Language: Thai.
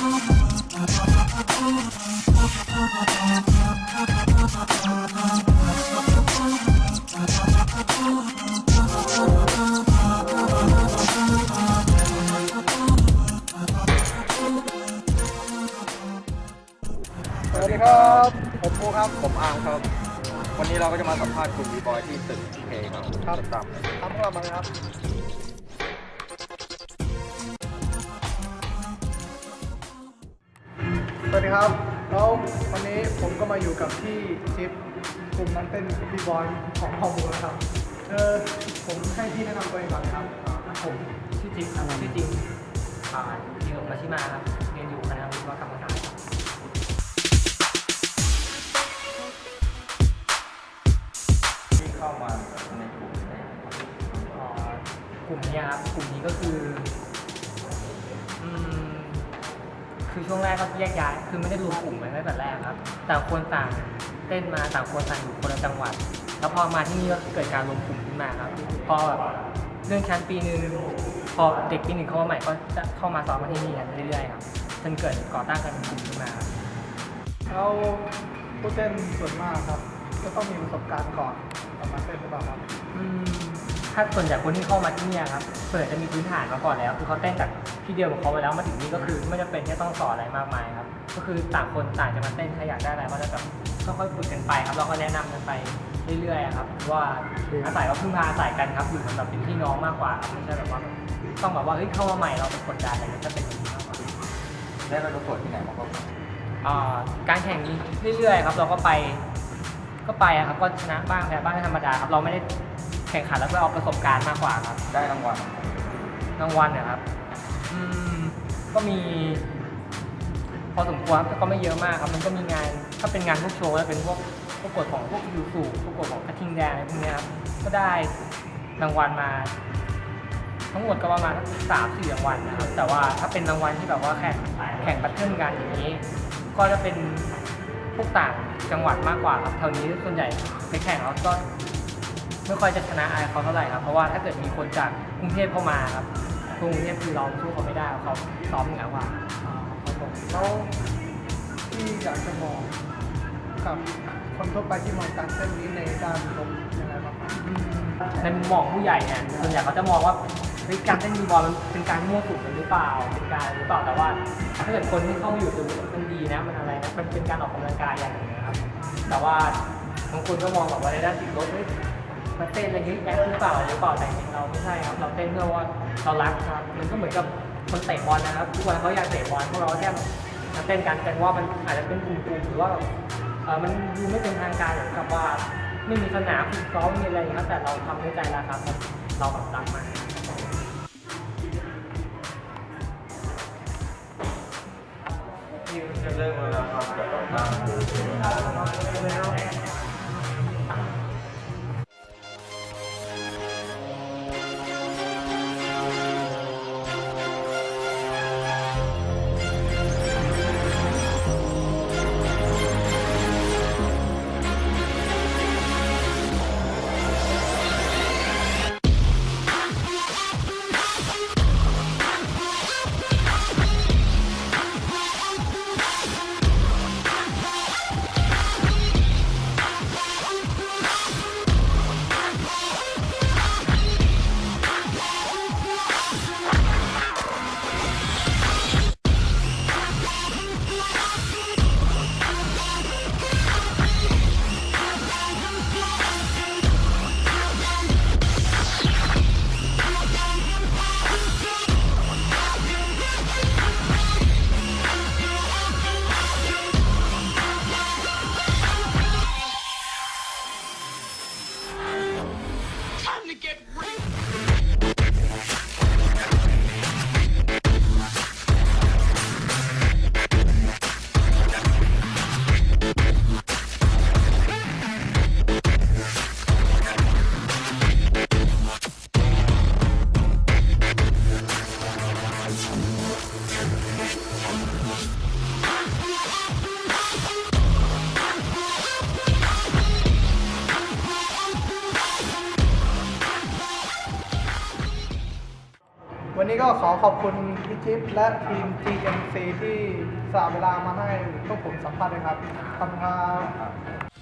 สวัสดีครับ ผมภูครับ ผมอาร์มครับ วันนี้เราก็จะมาสัมภาษณ์คุณบีบอยที่ตึกเคครับครับตามทำพวกเรามาเลยครับ วัสดีครับ แล้ววันนี้ผมก็มาอยู่กับพี่จิ๊บกลุ่มนักเต้นบีบอยของฮอร์โมนครับ เออผมให้พี่แนะนำตัวเองก่อนนะครับ ผมชื่อจิ๊บครับชื่อจริงอ่ายิงมาชิมาครับเรียนอยู่คณะวิศวกรรมศาสตร์ครับที่เข้ามาในกลุ่มนี้อ่ากลุ่มเนี้ยครับ กลุ่มนี้ก็คือ อืม คือช่วงแรกก็แยกย้าย คือไม่ได้รวมกลุ่มไว้ตั้งแต่แรกครับ ต่างคนต่างเต้นมาต่างคนต่างอยู่คนละจังหวัด แล้วพอมาที่นี่ก็เกิดการรวมกลุ่มขึ้นมาครับ พอแบบเรื่องชั้นปีหนึ่งพอเด็กปีหนึ่งเข้ามาใหม่ก็จะเข้ามาซ้อมมาที่นี่กันเรื่อยๆครับจนเกิดก่อตั้งกันเป็นกลุ่มขึ้นมาครับแล้วผู้เต้นส่วนมากครับ ก็ต้องมีประสบการณ์ก่อนประมาณเต้นหรือเปล่าครับ อืม ถ้าส่วนใหญ่คนที่เข้ามาที่เนี่ยครับส่วนใหญ่จะมีพื้นฐานมาก่อนแล้ว คือเขาเต้นจากที่เดียวของเขาไปแล้วมาถึงนี่ก็คือไม่จำเป็นที่ต้องสอนอะไรมากมายครับ ก็คือต่างคนต่างจะมาเต้นใครอยากได้อะไรก็จะแบบค่อยๆฝึกกันไปครับเราก็แนะนำกันไปเรื่อยๆอะครับว่าอาศัยว่าพึ่งพาอาศัยกันครับอยู่กันแบบเป็นพี่น้องมากกว่าครับไม่ใช่แบบว่าต้องแบบว่าเฮ้ยเข้ามาใหม่เราเป็นกดดันอะไรอย่างเงี้ยจะเป็นอย่างนี้มากกว่าได้เราประกวดที่ไหนมาบ้างครับอ่าการแข่งนี้เรื่อยๆครับเราก็ไปก็ไปอะครับก็ชนะบ้างแพ้บ้างธรรมดาครับเราไม่ได้ แข่งขันแล้วเพื่อเอาประสบการณ์มากกว่าครับได้รางวัลรางวัลเนะครับอืมก็มี พอสมควรครับแต่ก็ไม่เยอะมากครับ มันก็มีงานถ้าเป็นงานพวกโชว์แล้วเป็นพวกประกวดของพวกยูสูประกวดของกระทิงแดงอะไรพวกเนี้ยครับก็ได้รางวัลมา ทั้งหมดก็ประมาณสามสี่รางวัลนะครับ แต่ว่าถ้าเป็นรางวัลที่แบบว่าแข่งแข่งบัตเทิลกันอย่างนี้ ก็จะเป็นพวกต่างจังหวัดมากกว่าครับแถวนี้ส่วนใหญ่ไปแข่งแล้วก็ ไม่ค่อยจะชนะอะไรเขาเท่าไหร่ครับเพราะว่าถ้าเกิดมีคนจากกรุงเทพเข้ามาครับกรุงเทพคือเราสู้เขาไม่ได้เขาซ้อมเหนือกว่าครับผมแล้วที่อยากจะบอกกับคนทั่วไปที่มองการเต้นนี้ในด้านลบยังไงบ้างครับในมุมมองผู้ใหญ่เนี่ยส่วนใหญ่เขาจะมองว่าเฮ้ยการเต้นบีบอลมันเป็นการมั่วสุมกันหรือเปล่าเป็นการหรือเปล่าแต่ว่า ถ้าเกิดคนที่เข้ามาอยู่จะรู้ว่ามันดีนะมันอะไรนะมันเป็นการออกกำลังกายอย่างหนึ่งนะครับ แต่ว่าบางคนก็มองแบบว่าในด้านติดลบเฮ้ย มาเต้นอะไรนี้แอคหรือเปล่าหรือเปล่าแต่จริงเราไม่ใช่ครับ เราเต้นเพื่อว่าเรารักครับมันก็เหมือนกับคนเตะบอลนะครับ ทุกวันเขาอยากเตะบอลพวกเราแค่มาเต้นกันแต่ว่ามันอาจจะเป็นกลุ่มๆหรือว่ามันดูไม่เป็นทางการเหมือนกับว่าไม่มีสนามฝึกซ้อมมีอะไรอย่างเงี้ยครับแต่เราทำด้วยใจแล้วครับ เราแบบรักมันที่จะเริ่มแล้วครับค วันนี้ก็ขอขอบคุณพี่จิ๊บและทีม GMC ที่สละเวลามาให้พวกผมสัมภาษณ์นะครับขอบคุณครับ